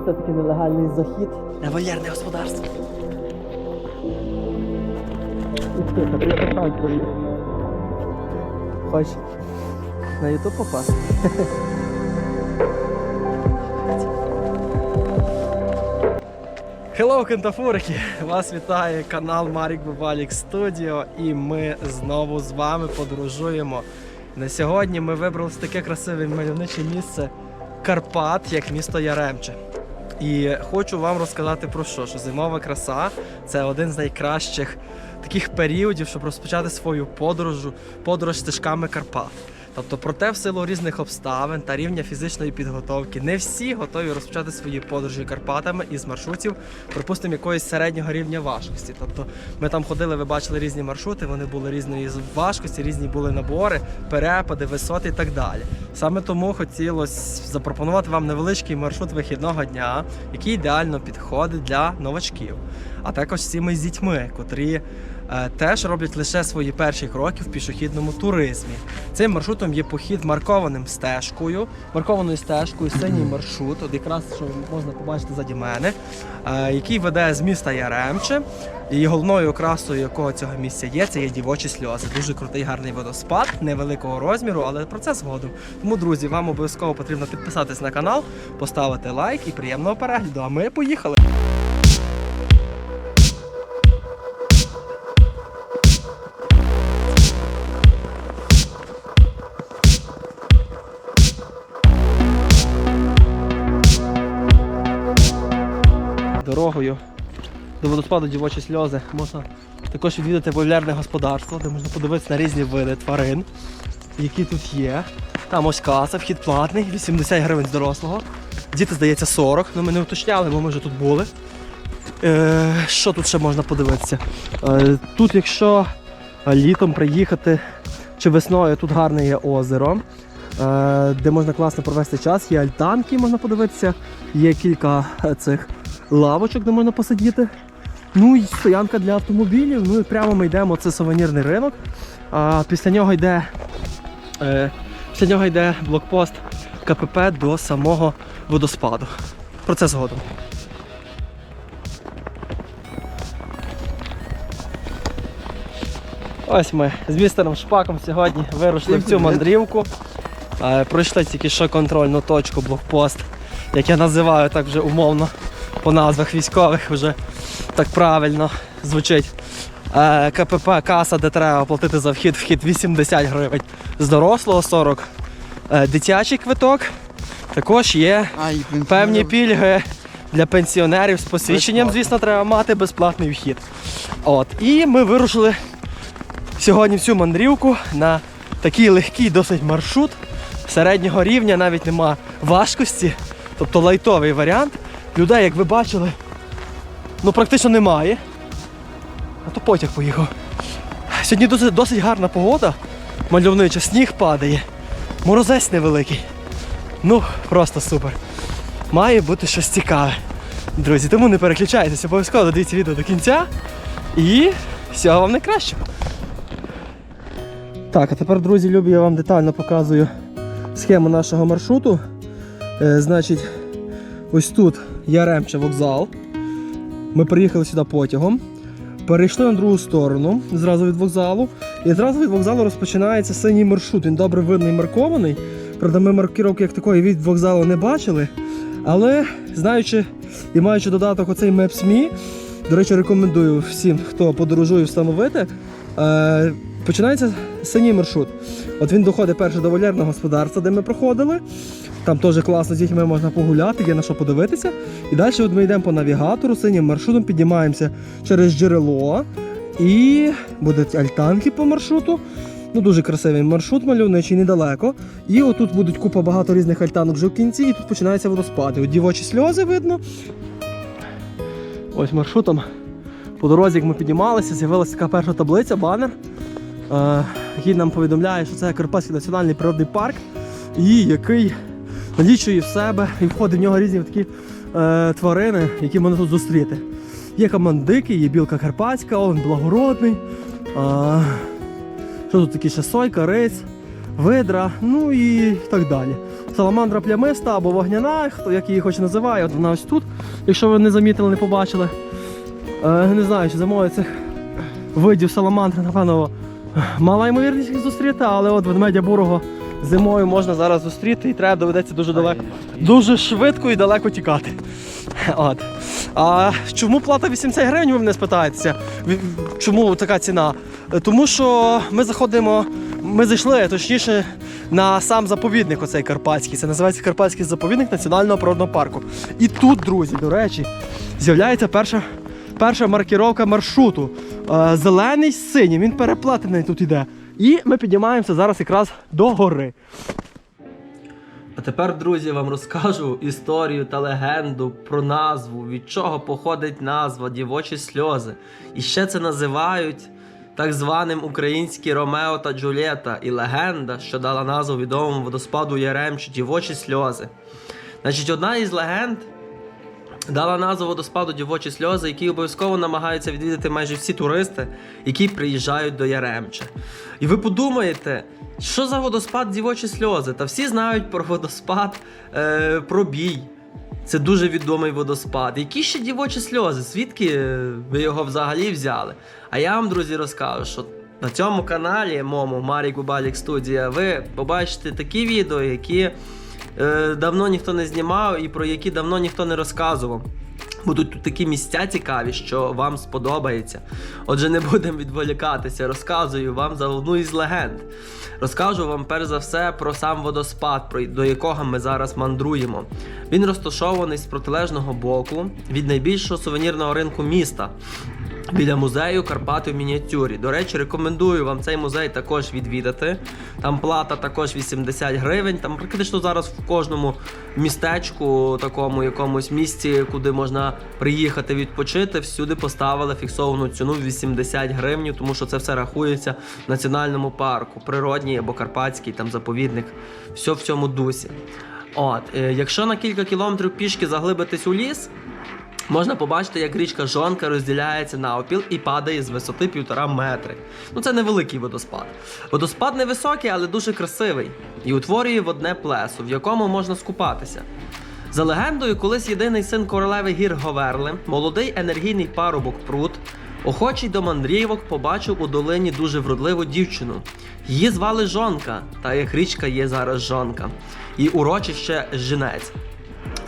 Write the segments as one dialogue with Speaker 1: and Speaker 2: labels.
Speaker 1: знайшли все-таки нелегальний захід на вольєрне господарство. Хочеш на ютуб попасти? Hello, кентафурики! Вас вітає канал Марік Бубалік Студіо і ми знову з вами подорожуємо. На сьогодні ми вибрали таке красиве мальовниче місце Карпат, як місто Яремче. І хочу вам розказати про що, що зимова краса це один з найкращих таких періодів, щоб розпочати свою подорож, подорож стежками Карпат. Тобто, проте в силу різних обставин та рівня фізичної підготовки не всі готові розпочати свої подорожі Карпатами із маршрутів, припустимо, якогось середнього рівня важкості. Тобто ми там ходили, ви бачили різні маршрути, вони були різної важкості, різні були набори, перепади, висоти і так далі. Саме тому хотілося запропонувати вам невеличкий маршрут вихідного дня, який ідеально підходить для новачків, а також всіми з дітьми, котрі теж роблять лише свої перші кроки в пішохідному туризмі. Цим маршрутом є похід маркованим стежкою, маркованою стежкою, синій маршрут, от якраз що можна побачити заді мене, е, який веде з міста Яремче. І головною окрасою якого цього місця є, це є дівочі сльози. Дуже крутий гарний водоспад, невеликого розміру, але про це згодом. Тому, друзі, вам обов'язково потрібно підписатись на канал, поставити лайк і приємного перегляду. А ми поїхали. Дорогою до водоспаду дівочі сльози можна також відвідати вольєрне господарство, де можна подивитися на різні види тварин, які тут є. Там ось каса, вхід платний, 80 гривень з дорослого. Діти, здається, 40, але ми не уточняли, бо ми вже тут були. Е, що тут ще можна подивитися? Е, тут, якщо е, літом приїхати чи весною, тут гарне є озеро, е, де можна класно провести час. Є альтанки, можна подивитися, є кілька е, цих лавочок, де можна посидіти. Ну і стоянка для автомобілів. Ну і прямо ми йдемо, це сувенірний ринок. А після нього йде, е, після нього йде блокпост КПП до самого водоспаду. Про це згодом. Ось ми з містером Шпаком сьогодні вирушили в цю мандрівку. Е, Пройшли тільки що контрольну точку, блокпост, як я називаю так вже умовно по назвах військових, вже так правильно звучить. Е, КПП каса, де треба платити за вхід, вхід 80 гривень. З дорослого 40. Е, Дитячий квиток. Також є певні пільги для пенсіонерів з посвідченням, звісно, треба мати безплатний вхід. От. І ми вирушили сьогодні в цю мандрівку на такий легкий досить маршрут середнього рівня, навіть нема важкості, тобто лайтовий варіант. Людей, як ви бачили, ну практично немає. А то потяг поїхав. Сьогодні досить, досить гарна погода, мальовнича, сніг падає, морозець невеликий. Ну, просто супер. Має бути щось цікаве. Друзі, тому не переключайтеся, обов'язково додивіться відео до кінця. І всього вам найкращого. Так, а тепер, друзі, любі, я вам детально показую схему нашого маршруту. Е, значить, ось тут Яремче вокзал. Ми приїхали сюди потягом. Перейшли на другу сторону, зразу від вокзалу. І зразу від вокзалу розпочинається синій маршрут. Він добре видний маркований. Правда, ми маркировки як такої від вокзалу не бачили. Але знаючи і маючи додаток оцей Maps.me, до речі, рекомендую всім, хто подорожує встановити. Починається синій маршрут. От він доходить перше до вольєрного господарства, де ми проходили. Там теж класно з дітьми можна погуляти, є на що подивитися. І далі от ми йдемо по навігатору, синім маршрутом піднімаємося через джерело. І будуть альтанки по маршруту. Ну, дуже красивий маршрут, мальовничий, недалеко. І отут будуть купа багато різних альтанок вже в кінці, і тут починаються водоспади. От дівочі сльози видно. Ось маршрутом. По дорозі, як ми піднімалися, з'явилася така перша таблиця, банер, який нам повідомляє, що це Карпатський національний природний парк, і який налічує в себе і входить в нього різні такі е, тварини, які можна тут зустріти. Є камандики, є білка карпатська, овен благородний. Е, що тут такі ще сойка, рис, видра, ну і так далі. Саламандра плямиста або вогняна, хто як її хоч називає, от вона ось тут. Якщо ви не замітили, не побачили. Е, не знаю, чи замовити цих видів саламандри, напевно, мала ймовірність їх зустріти, але от ведмедя бурого зимою можна зараз зустріти і треба доведеться дуже далеко, дуже швидко і далеко тікати. От. А чому плата 80 гривень, ви мене спитаєтеся? Чому така ціна? Тому що ми заходимо, ми зайшли, точніше, на сам заповідник оцей карпатський. Це називається Карпатський заповідник Національного природного парку. І тут, друзі, до речі, з'являється перша, перша маркіровка маршруту. Е, Зелений з синім, він переплетений тут іде. І ми піднімаємося зараз якраз до гори. А тепер, друзі, вам розкажу історію та легенду про назву, від чого походить назва дівочі сльози. І ще це називають так званим українські Ромео та Джульєта і легенда, що дала назву відомому водоспаду Яремчу дівочі сльози. Значить, одна із легенд дала назву водоспаду дівочі сльози, який обов'язково намагаються відвідати майже всі туристи, які приїжджають до Яремча. І ви подумаєте, що за водоспад дівочі сльози? Та всі знають про водоспад е, пробій. Це дуже відомий водоспад. Які ще дівочі сльози? Звідки е, ви його взагалі взяли? А я вам, друзі, розкажу, що на цьому каналі, моєму Марі Губалік Студія, ви побачите такі відео, які е, давно ніхто не знімав і про які давно ніхто не розказував. Будуть тут такі місця цікаві, що вам сподобається. Отже, не будемо відволікатися, розказую вам за одну із легенд. Розкажу вам перш за все про сам водоспад, до якого ми зараз мандруємо. Він розташований з протилежного боку від найбільшого сувенірного ринку міста. Біля музею Карпати в мініатюрі. До речі, рекомендую вам цей музей також відвідати. Там плата також 80 гривень. Там практично зараз в кожному містечку, такому якомусь місці, куди можна приїхати відпочити, всюди поставили фіксовану ціну в 80 гривень, тому що це все рахується в національному парку, природній або карпатський, там заповідник. Все в цьому дусі. От, е, якщо на кілька кілометрів пішки заглибитись у ліс, Можна побачити, як річка Жонка розділяється навпіл і падає з висоти півтора метри. Ну це невеликий водоспад. Водоспад невисокий, але дуже красивий і утворює водне плесо, в якому можна скупатися. За легендою, колись єдиний син королеви гір Говерли, молодий енергійний парубок Прут, охочий до мандрівок, побачив у долині дуже вродливу дівчину. Її звали Жонка, та як річка є зараз Жонка, і урочище Жінець.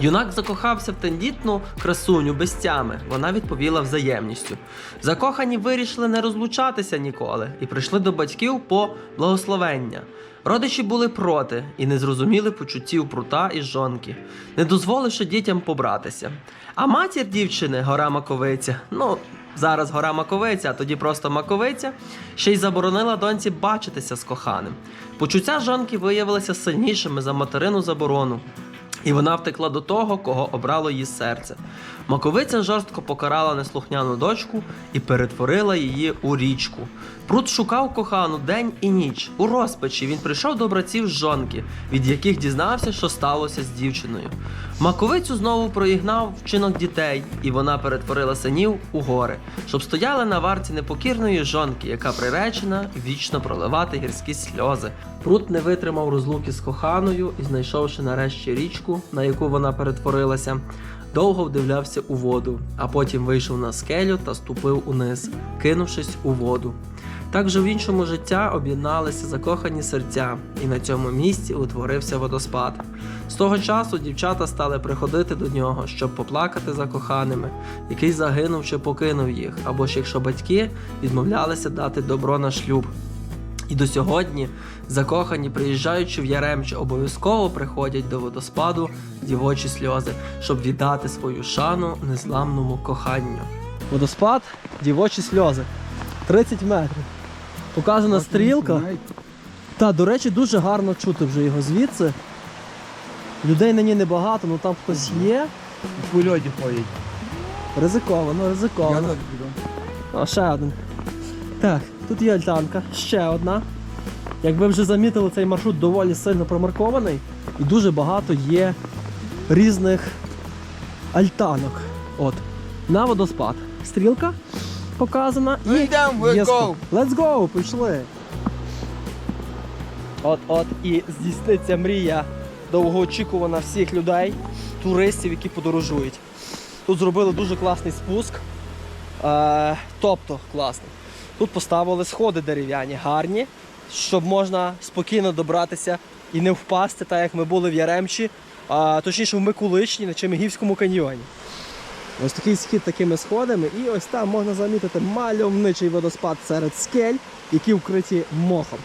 Speaker 1: Юнак закохався в тендітну красуню без тями. Вона відповіла взаємністю. Закохані вирішили не розлучатися ніколи і прийшли до батьків по благословення. Родичі були проти і не зрозуміли почуттів прута і жонки, не дозволивши дітям побратися. А матір дівчини, гора Маковиця, ну зараз гора Маковиця, а тоді просто Маковиця, ще й заборонила доньці бачитися з коханим. Почуття жонки виявилися сильнішими за материну заборону. І вона втекла до того, кого обрало її серце. Маковиця жорстко покарала неслухняну дочку і перетворила її у річку. Прут шукав кохану день і ніч. У розпачі він прийшов до братів жонки, від яких дізнався, що сталося з дівчиною. Маковицю знову проігнав вчинок дітей, і вона перетворила синів у гори, щоб стояли на варті непокірної жонки, яка приречена вічно проливати гірські сльози. Прут не витримав розлуки з коханою і, знайшовши нарешті річку, на яку вона перетворилася, довго вдивлявся у воду, а потім вийшов на скелю та ступив униз, кинувшись у воду. Так же в іншому життя об'єдналися закохані серця, і на цьому місці утворився водоспад. З того часу дівчата стали приходити до нього, щоб поплакати за коханими, який загинув чи покинув їх, або ж якщо батьки відмовлялися дати добро на шлюб. І до сьогодні закохані, приїжджаючи в Яремче, обов'язково приходять до водоспаду дівочі сльози, щоб віддати свою шану незламному коханню. Водоспад дівочі сльози. 30 метрів. Показана стрілка. Та, до речі, дуже гарно чути вже його звідси. Людей на ній небагато, ну там хтось є.
Speaker 2: В польоті ходять.
Speaker 1: Ризиковано,
Speaker 2: Я
Speaker 1: ризиковано. О, ще один. Так, тут є альтанка, ще одна. Як ви вже замітили, цей маршрут доволі сильно промаркований і дуже багато є різних альтанок. От. На водоспад. Стрілка показана.
Speaker 2: Ну, йдемо,
Speaker 1: є
Speaker 2: go.
Speaker 1: Let's go, пішли. От, от, і здійсниться мрія довгоочікувана всіх людей, туристів, які подорожують. Тут зробили дуже класний спуск. Е, тобто класний. Тут поставили сходи дерев'яні, гарні, щоб можна спокійно добратися і не впасти, так як ми були в Яремчі, а точніше в Микуличні на Чемігівському каньйоні. Ось такий схід такими сходами, і ось там можна замітити мальовничий водоспад серед скель, які вкриті мохом.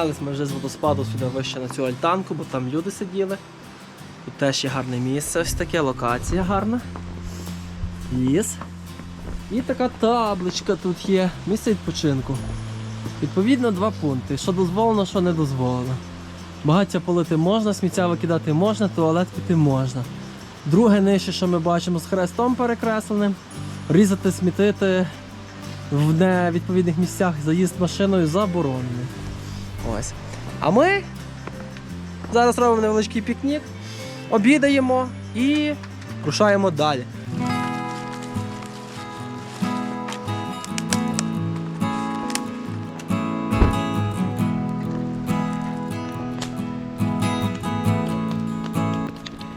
Speaker 1: Піднялись ми вже з водоспаду сюди вище на цю альтанку, бо там люди сиділи. Тут теж є гарне місце, ось таке, локація гарна. Ліс. І така табличка тут є. Місце відпочинку. Відповідно, два пункти: що дозволено, що не дозволено. Багаття полити можна, сміття викидати можна, туалет піти можна. Друге нижче, що ми бачимо з хрестом перекресленим, різати, смітити в невідповідних місцях заїзд машиною заборонений. Ось. А ми зараз робимо невеличкий пікнік, обідаємо і рушаємо далі.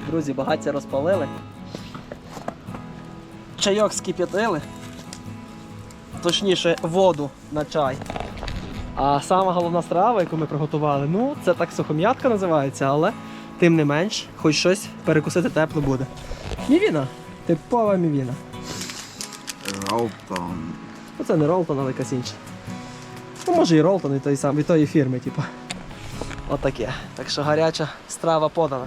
Speaker 1: Друзі, багаття розпалили. Чайок скип'ятили. Точніше, воду на чай. А сама головна страва, яку ми приготували, ну це так сухом'ятка називається, але тим не менш, хоч щось перекусити тепло буде. Мівіна. Типова мівіна.
Speaker 2: Ролтон.
Speaker 1: Ну це не Ролтон, але якась інша. Ну, може і Ролтон, і той сам, від тої фірми, типу. Отаке. Так що гаряча страва подана.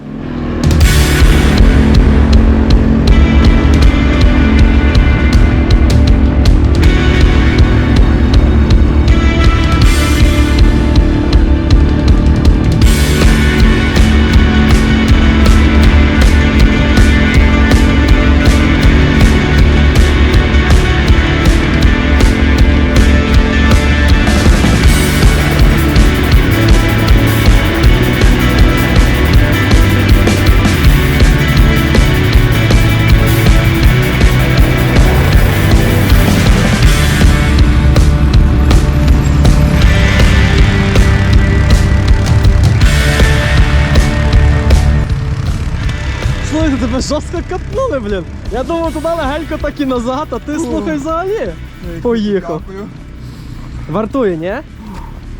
Speaker 1: Жорстко капнули, блін. Я думав, туди легенько так і назад, а ти слухай взагалі. Поїхав.
Speaker 2: Дякую.
Speaker 1: Вартує, ні?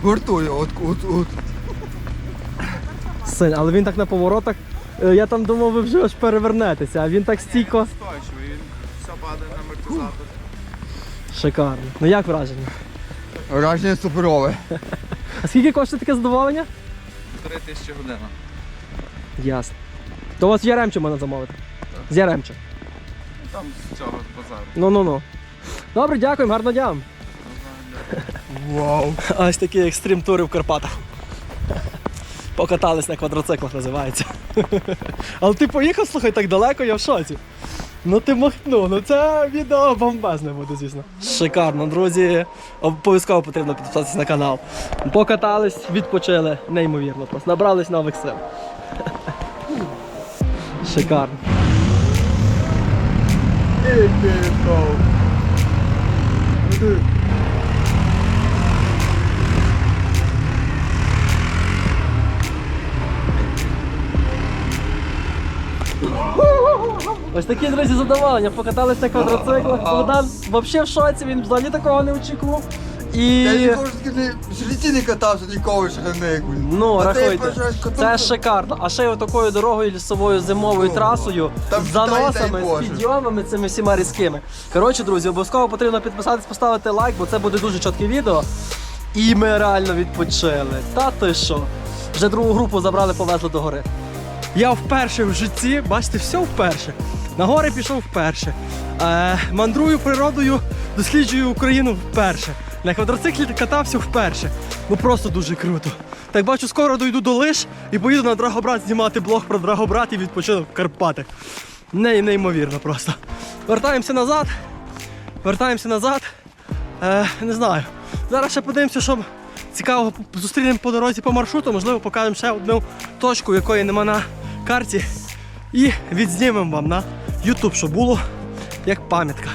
Speaker 2: Гуртую, от, от, от.
Speaker 1: Син, але він так на поворотах. е, Я там думав, ви вже аж перевернетеся, а він так стійко.
Speaker 3: Стойчивий, він все падає на амортизатор.
Speaker 1: Шикарно. Ну як враження?
Speaker 2: Враження суперове.
Speaker 1: А скільки коштує таке задоволення?
Speaker 3: Три тисячі година.
Speaker 1: Ясно. То у вас Яремче можна замовити. З Яремче.
Speaker 3: Там з цього базару.
Speaker 1: Ну ну ну. Добре, дякуємо, гарного дня. вам.
Speaker 2: Вау.
Speaker 1: Ось такі екстрим тури в Карпатах. Покатались на квадроциклах, називається. Але ти поїхав, слухай, так далеко, я в шоці. Ну ти махнув, ну це відео бомбезне буде, звісно. Шикарно, друзі. Обов'язково потрібно підписатися на канал. Покатались, відпочили, неймовірно просто. Набрались нових сил. Шикарно. Ось такі, друзі, задоволення. Покатались на квадроциклах. Богдан взагалі в шоці, він взагалі такого не очікував. І.
Speaker 2: Я ніколи в житті не катався ніколи шаганик.
Speaker 1: Ну,
Speaker 2: А
Speaker 1: рахуйте, це шикарно. А ще й такою дорогою лісовою зимовою
Speaker 2: Ну,
Speaker 1: трасою,
Speaker 2: там
Speaker 1: з
Speaker 2: дай, дай
Speaker 1: заносами, з підйомами цими всіма різкими. Коротше, друзі, обов'язково потрібно підписатись, поставити лайк, бо це буде дуже чітке відео. І ми реально відпочили. Та ти що? Вже другу групу забрали, повезли до гори. Я вперше в житті, бачите, все вперше. На гори пішов вперше. Е, мандрую природою, досліджую Україну вперше. На квадроциклі катався вперше. Ну просто дуже круто. Так бачу, скоро дойду до лиш і поїду на Драгобрат знімати блог про Драгобрат і відпочинок в Карпатах. Не, неймовірно просто. Вертаємося назад. Вертаємося назад. Е, не знаю. Зараз ще подивимося, що цікавого зустрінемо по дорозі по маршруту. Можливо, покажемо ще одну точку, якої нема на карті. І відзнімемо вам на YouTube, щоб було як пам'ятка.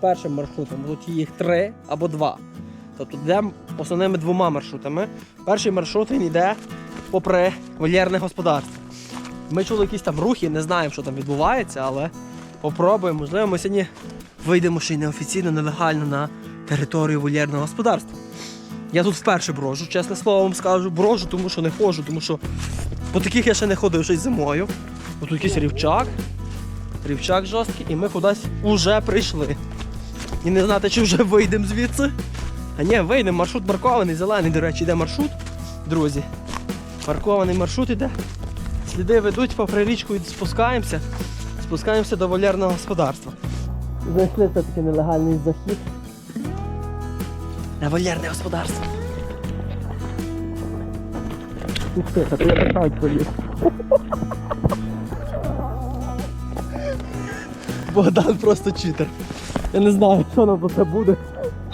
Speaker 1: Першим маршрутом. Тут їх три або два. Тобто йдемо основними двома маршрутами. Перший маршрут він йде попри вольєрне господарство. Ми чули якісь там рухи, не знаємо, що там відбувається, але попробуємо. Можливо, ми сьогодні вийдемо ще й неофіційно, нелегально на територію вольєрного господарства. Я тут вперше брожу, чесне слово вам скажу, брожу, тому що не ходжу, тому що по таких я ще не ходив й зимою. Ось тут якийсь рівчак, рівчак жорсткий, і ми кудись уже прийшли. І не знати, чи вже вийдемо звідси. А ні, вийдемо, маршрут маркований, зелений, до речі, йде маршрут, друзі. Маркований маршрут іде. Сліди ведуть попри річку і спускаємося. Спускаємося до волярного господарства. Зайшли це такий нелегальний захід. На волярне господарство. Ух ти, я питаю поліз. Богдан просто читер. Я не знаю, що нам це буде,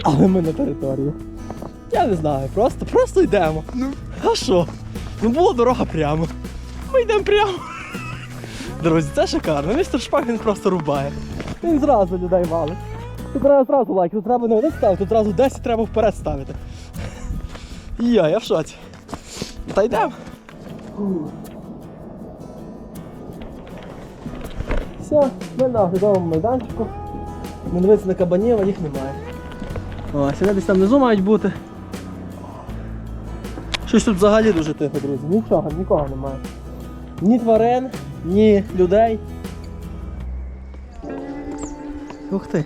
Speaker 1: але ми на території. Я не знаю, просто, просто йдемо. Ну, а що? Ну була дорога прямо. Ми йдемо прямо. Друзі, це шикарно. Містер Шпак він просто рубає. Він зразу людей валить. Тут треба зразу лайк, тут треба не один ставити, тут зразу 10 треба вперед ставити. Я, я в шоці. Та йдемо. Все, ми на оглядовому майданчику. Не дивитися на кабанів, а їх немає. О, сюди десь там внизу мають бути. Щось тут взагалі дуже тихо, друзі. Нічого, нікого немає. Ні тварин, ні людей. Ух ти.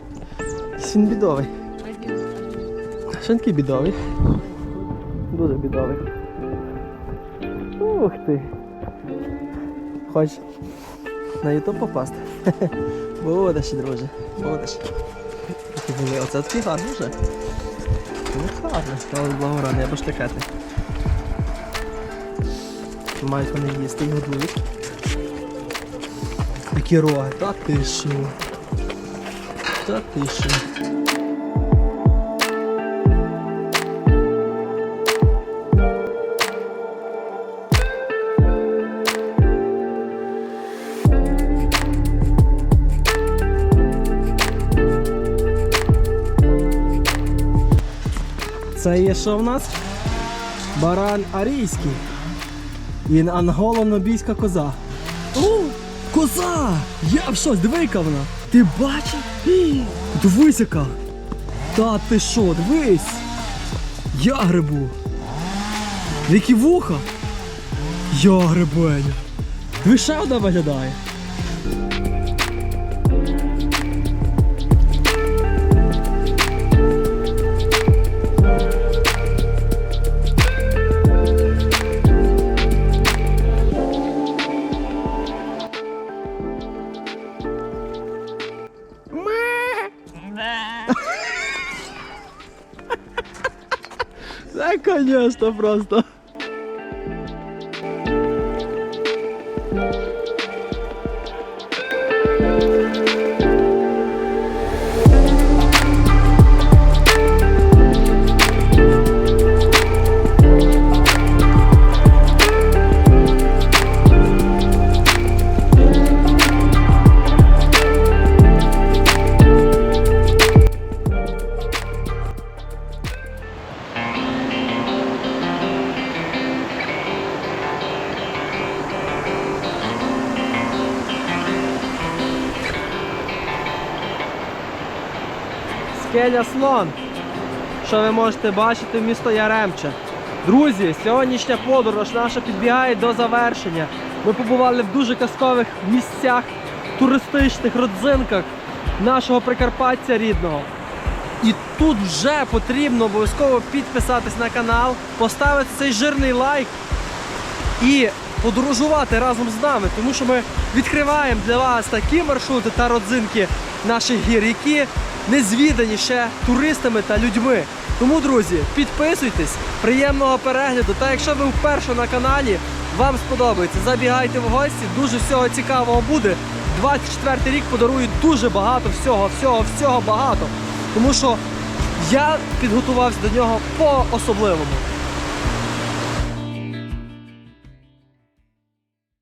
Speaker 1: Він бідовий. Такий бідовий? Дуже бідовий. Ух ти. Хочеш на Ютуб попасти? Будеш, друже, були. Оце такий гарний вже. Ну гарно, але благородний, або штикати. Мають вони їсти і годують. Такі роги, та ти що? Та ти що? Це є що в нас? Баран арійський. І анголо-нобійська коза. О, коза! Я в щось, диви, вона. Ти бачив? Ій, Дивись яка. Та ти що, дивись. Я грибу. Які вуха? Я грибеня. Диви ще одна виглядає. Конечно, просто. Скеля Слон, що ви можете бачити місто Яремче. Друзі, сьогоднішня подорож наша підбігає до завершення. Ми побували в дуже казкових місцях, туристичних родзинках нашого Прикарпаття рідного. І тут вже потрібно обов'язково підписатись на канал, поставити цей жирний лайк і подорожувати разом з нами, тому що ми відкриваємо для вас такі маршрути та родзинки наших гір, які не звідані ще туристами та людьми. Тому, друзі, підписуйтесь, приємного перегляду. Та якщо ви вперше на каналі, вам сподобається, забігайте в гості, дуже всього цікавого буде. 24 рік подарує дуже багато всього, всього, всього багато. Тому що я підготувався до нього по-особливому.